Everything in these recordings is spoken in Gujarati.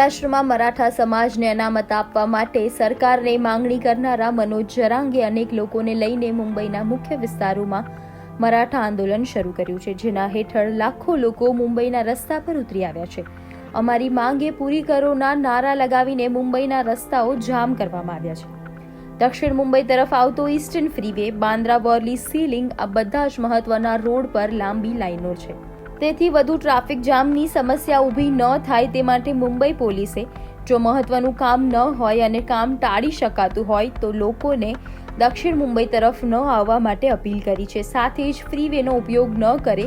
મહારાષ્ટ્રમાં મરાઠા સમાજને અનામત આપવા માટે સરકારને માંગણી કરનારા મનોજ જરાંગે અનેક લોકોને લઈને મુંબઈના મુખ્ય વિસ્તારોમાં મરાઠા આંદોલન શરૂ કર્યું છે, જેના હેઠળ લાખો લોકો મુંબઈના રસ્તા પર ઉતરી આવ્યા છે. અમારી માંગે પૂરી કરોના નારા લગાવીને મુંબઈના રસ્તાઓ જામ કરવામાં આવ્યા છે. દક્ષિણ મુંબઈ તરફ આવતો eastern freeway, Bandra Worli sea link આ બધા જ મહત્વના રોડ પર લાંબી લાઈનો છે. તેથી વધુ ટ્રાફિક જામની સમસ્યા ઊભી ન થાય તે માટે મુંબઈ પોલીસે જો મહત્વનું કામ ન હોય અને કામ ટાળી શકાતું હોય તો લોકોને દક્ષિણ મુંબઈ તરફ ન આવવા માટે અપીલ કરી છે. સાથે જ ફ્રીવેનો ઉપયોગ ન કરે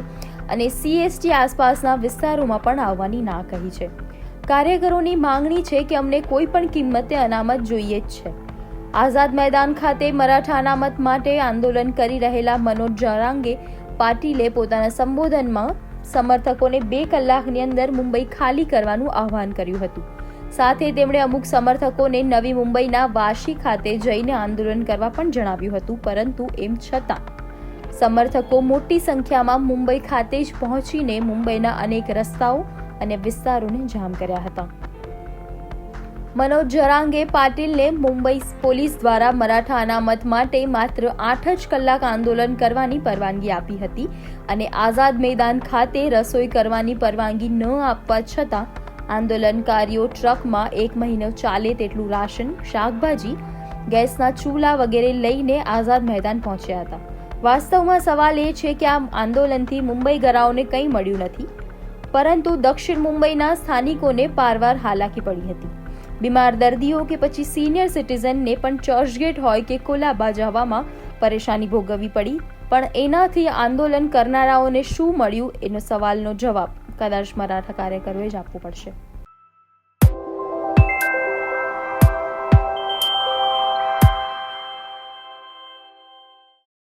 અને સીએસટી આસપાસના વિસ્તારોમાં પણ આવવાની ના કહી છે. કાર્યકરોની માંગણી છે કે અમને કોઈ પણ કિંમતે અનામત જોઈએ જ છે. આઝાદ મેદાન ખાતે મરાઠા અનામત માટે આંદોલન કરી રહેલા મનોજ જરાંગે પાટીલે પોતાના સંબોધનમાં સમર્થકોને બે કલાકની અંદર મુંબઈ ખાલી કરવાનું આહવાન કર્યું હતું. સાથે તેમણે અમુક સમર્થકોને નવી મુંબઈના વાશી ખાતે જઈને આંદોલન કરવા પણ જણાવ્યું હતું, પરંતુ એમ છતાં સમર્થકો મોટી સંખ્યામાં મુંબઈ ખાતે જ પહોંચીને મુંબઈના અનેક રસ્તાઓ અને વિસ્તારોને જામ કર્યા હતા. મનોજ જરાંગે પાટીલને મુંબઈ પોલીસ દ્વારા મરાઠા અનામત માટે માત્ર આઠ જ કલાક આંદોલન કરવાની પરવાનગી આપી હતી અને આઝાદ મેદાન ખાતે રસોઈ કરવાની પરવાનગી ન આપવા છતાં આંદોલનકારીઓ ટ્રકમાં એક મહિનો ચાલે તેટલું રાશન, શાકભાજી, ગેસના ચૂલા વગેરે લઈને આઝાદ મેદાન પહોંચ્યા હતા. વાસ્તવમાં સવાલ એ છે કે આ આંદોલનથી મુંબઈ ગરાઓને કંઈ મળ્યું નથી, પરંતુ દક્ષિણ મુંબઈના સ્થાનિકોને પારવાર હાલાકી પડી હતી. બીમાર દર્દીઓ કે પછી સિનિયર સિટીઝનને પણ ચર્ચગેટ હોય કે કોલાબા જવામાં પરેશાની ભોગવવી પડી. પણ એનાથી આંદોલન કરનારાઓને શું મળ્યું? એનો સવાલનો જવાબ કદાચ મરાઠા કાર્યકરોએ જ આપવો પડશે.